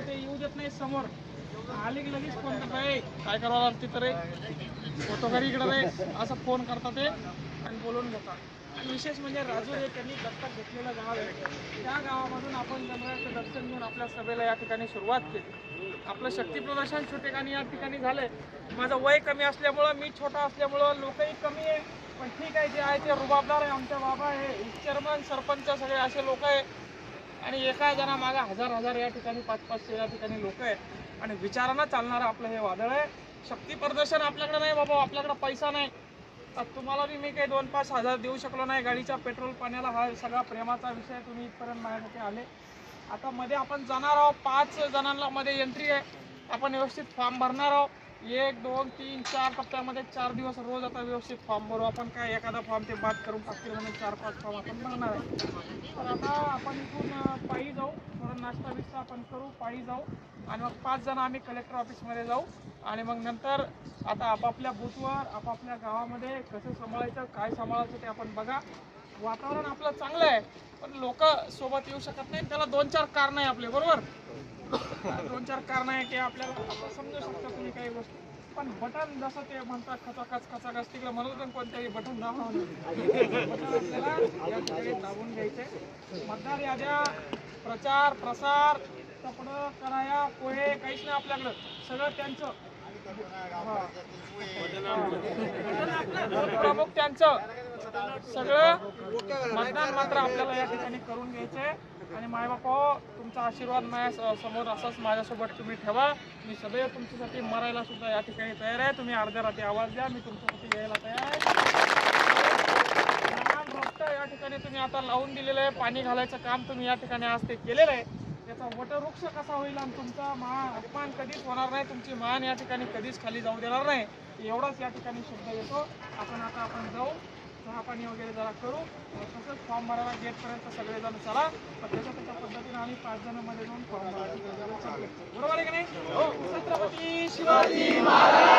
आता ते येऊ देत नाही समोर. आले की लगेच फोन करता. काय करावं लागते तर फोटो घरी इकडं रे? असं फोन करतात ते आणि बोलून घेतात. आणि विशेष म्हणजे राजूर हे त्यांनी दत्तक घेतलेलं गाव आहे. त्या गावामधून आपण गणरायाचं दर्शन घेऊन आपल्या सभेला या ठिकाणी सुरुवात केली. आपलं शक्तीप्रदर्शन छोटे ठिकाणी या ठिकाणी झालंय. माझं वय कमी असल्यामुळं मी छोटा असल्यामुळं लोकही कमी आहे. पण ठीक आहे जे आहे ते रुबाबदार आहे. आमच्या बाबा आहे. चेअरमन सरपंच सगळे असे लोक आहे. आणि एका जणा मागे हजार हजार या ठिकाणी पाच पाचशे या ठिकाणी लोक आहेत. आणि विचारानं चालणारं आपलं हे वादळ आहे. शक्ती प्रदर्शन आपल्याकडे नाही बाबा आपल्याकडे पैसा नाही. तर तुम्हाला बी मी काही दोन पाच हजार देऊ शकलो नाही. गाडीच्या पेट्रोल पाण्याला हा सगळा प्रेमाचा विषय तुम्ही इथपर्यंत माझ्यासाठी आले. आता मध्ये आपण जाणार आहोत. पाच जणांना मध्ये एंट्री आहे. आपण व्यवस्थित फॉर्म भरणार आहोत. एक दोन तीन चार टप्प्यामध्ये चार दिवस रोज आता व्यवस्थित फॉर्म भरू. आपण काय एखादा फॉर्म ते बाद करून टाकतील म्हणून चार पाच फॉर्म आपण भरणार आहे. तर आता आपण इथून पायी जाऊ. थोडा नाश्ता बिस्ता आपण करू पायी जाऊ. आणि मग पाच जण आम्ही कलेक्टर ऑफिसमध्ये जाऊ. आणि मग नंतर आता आपापल्या बूथवर आपापल्या गावामध्ये कसं सांभाळायचं काय सांभाळायचं ते आपण बघा. वातावरण आपलं चांगलं आहे पण लोक सोबत येऊ शकत नाही त्याला दोन चार कारण आहे आपले बरोबर? दोन चार कारण आहे की आपल्याला समजू शकता. काही गोष्टी पण बटन जसं ते म्हणतात खचाखच खचाखच तिकडे म्हणत होते ना कोणत्याही बटन दाबा बटन आपल्याला या ठिकाणी दाबून घ्यायचे मतदार याद्या प्रचार प्रसार कपडं कराया पोहे काहीच नाही आपल्याकडं. सगळं त्यांचं. बटन आपलं. प्रमुख त्यांचं. सगळं मतदान मात्र आपल्याला या ठिकाणी करून घ्यायचंय. आणि मायबापा तुमचा आशीर्वाद माझ्यासमोर असाच माझ्यासोबत तुम्ही ठेवा. मी सदैव तुमच्यासाठी मरायला सुद्धा या ठिकाणी तयार आहे. तुम्ही अर्ध्या रात्री आवाज द्या. मी तुमच्यासाठी यायला तयार आहे. या ठिकाणी तुम्ही आता लावून दिलेलं आहे. पाणी घालायचं काम तुम्ही या ठिकाणी आज ते केलेलं आहे. त्याचा वटवृक्ष कसा होईल आणि तुमचा महा अपमान कधीच होणार नाही. तुमची मान या ठिकाणी कधीच खाली जाऊ देणार नाही. एवढाच या ठिकाणी शब्द येतो. आपण आता आपण जाऊ. चहा पाणी वगैरे जरा करू. तसंच फॉर्म भरायला गेटपर्यंत सगळेजण चला. पण त्याच्या त्याच्या पद्धतीनं आम्ही पाच जणमध्ये जाऊन फॉर्म भरायला बरोबर आहे की नाही? हो. छत्रपती शिवाजी महाराज.